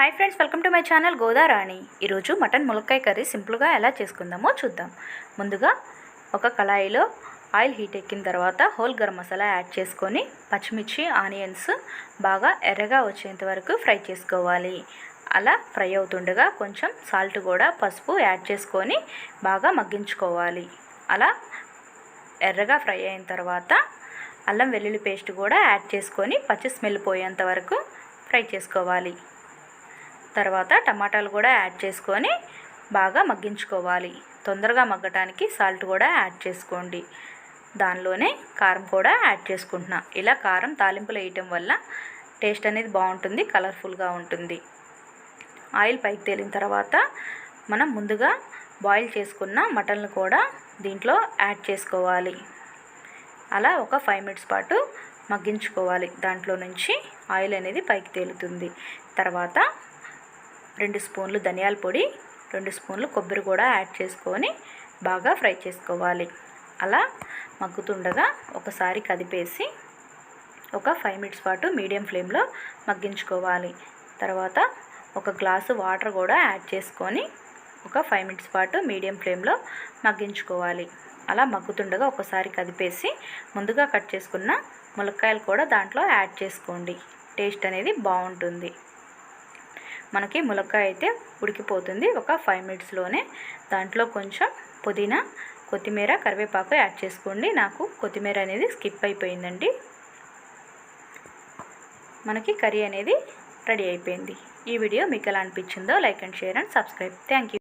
Hi friends welcome to my channel Godarani ఈరోజు mutton ములక్కాయ curry సింపుల్గా ఎలా చేసుకుందామో చూద్దాం. ముందుగా ఒక కళాయిలో ఆయిల్ హీట్ ఎక్కిన తర్వాత హోల్ గరం మసాలా యాడ్ చేసుకొని పచ్చిమిర్చి ఆనియన్స్ బాగా ఎర్రగా వచ్చేంత వరకు ఫ్రై చేసుకోవాలి. అలా ఫ్రై అవుతుండగా కొంచెం సాల్ట్ కూడా పసుపు యాడ్ చేసుకొని బాగా మగ్గించుకోవాలి. అలా ఎర్రగా ఫ్రై అయిన తర్వాత అల్లం వెల్లుల్లి పేస్ట్ కూడా యాడ్ చేసుకొని పచ్చి స్మెల్ పోయేంత వరకు ఫ్రై చేసుకోవాలి. తర్వాత టమాటాలు కూడా యాడ్ చేసుకొని బాగా మగ్గించుకోవాలి. తొందరగా మగ్గటానికి సాల్ట్ కూడా యాడ్ చేసుకోండి. దానిలోనే కారం కూడా యాడ్ చేసుకుంటున్నా. ఇలా కారం తాలింపులు వేయటం వల్ల టేస్ట్ అనేది బాగుంటుంది కలర్ఫుల్గా ఉంటుంది. ఆయిల్ పైకి తేలిన తర్వాత మనం ముందుగా బాయిల్ చేసుకున్న మటన్లు కూడా దీంట్లో యాడ్ చేసుకోవాలి. అలా ఒక ఫైవ్ మినిట్స్ పాటు మగ్గించుకోవాలి. దాంట్లో నుంచి ఆయిల్ అనేది పైకి తేలుతుంది. తర్వాత రెండు స్పూన్లు ధనియాల పొడి రెండు స్పూన్లు కొబ్బరి కూడా యాడ్ చేసుకొని బాగా ఫ్రై చేసుకోవాలి. అలా మగ్గుతుండగా ఒకసారి కదిపేసి ఒక ఫైవ్ మినిట్స్ పాటు మీడియం ఫ్లేమ్లో మగ్గించుకోవాలి. తర్వాత ఒక గ్లాసు వాటర్ కూడా యాడ్ చేసుకొని ఒక ఫైవ్ మినిట్స్ పాటు మీడియం ఫ్లేమ్లో మగ్గించుకోవాలి. అలా మగ్గుతుండగా ఒకసారి కదిపేసి ముందుగా కట్ చేసుకున్న ములక్కాయలు కూడా దాంట్లో యాడ్ చేసుకోండి. టేస్ట్ అనేది బాగుంటుంది. మనకి ములక్కాయ అయితే ఉడికిపోతుంది. ఒక ఫైవ్ మినిట్స్లోనే దాంట్లో కొంచెం పుదీనా కొత్తిమీర కరివేపాకు యాడ్ చేసుకోండి. నాకు కొత్తిమీర అనేది స్కిప్ అయిపోయిందండి. మనకి కర్రీ అనేది రెడీ అయిపోయింది. ఈ వీడియో మీకు ఎలా అనిపించిందో like and share and subscribe. Thank you